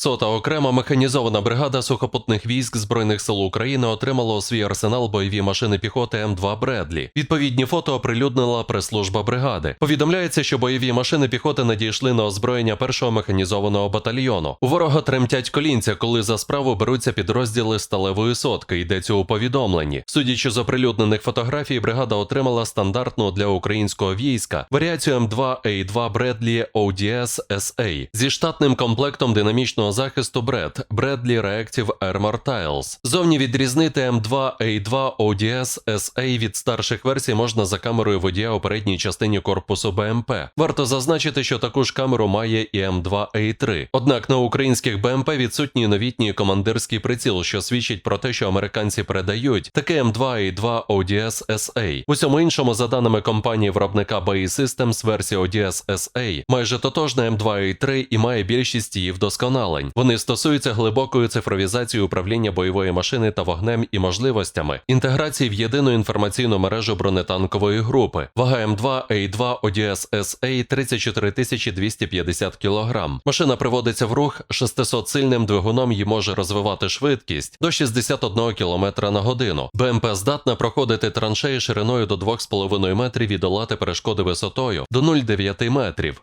Сота окрема механізована бригада сухопутних військ Збройних сил України отримала у свій арсенал бойові машини піхоти М2 Бредлі. Відповідні фото оприлюднила прес-служба бригади. Повідомляється, що бойові машини піхоти надійшли на озброєння першого механізованого батальйону. У ворога тремтять колінця, коли за справу беруться підрозділи сталевої сотки. Йдеться у повідомленні. Судячи з оприлюднених фотографій, бригада отримала стандартну для українського війська варіацію М2А2 Бредлі ODS SA зі штатним комплектом динамічного захисту Бред Bradley Reactive Armor Tiles. Зовні відрізнити М2А2 ODS SA від старших версій можна за камерою водія у передній частині корпусу БМП. Варто зазначити, що таку ж камеру має і М2А3. Однак на українських БМП відсутній новітній командирський приціл, що свідчить про те, що американці передають таке М2А2 ODS SA. Усьому іншому, за даними компанії виробника BAE Systems, версія ODS SA майже тотожна М2А3 і має більшість її вдосконалень. Вони стосуються глибокої цифровізації управління бойової машини та вогнем і можливостями, інтеграції в єдину інформаційну мережу бронетанкової групи. Вага М2А2 ODS SA 34 250 кг. Машина приводиться в рух 600-сильним двигуном і може розвивати швидкість до 61 км на годину. БМП здатна проходити траншеї шириною до 2,5 метрів і долати перешкоди висотою до 0,9 метрів.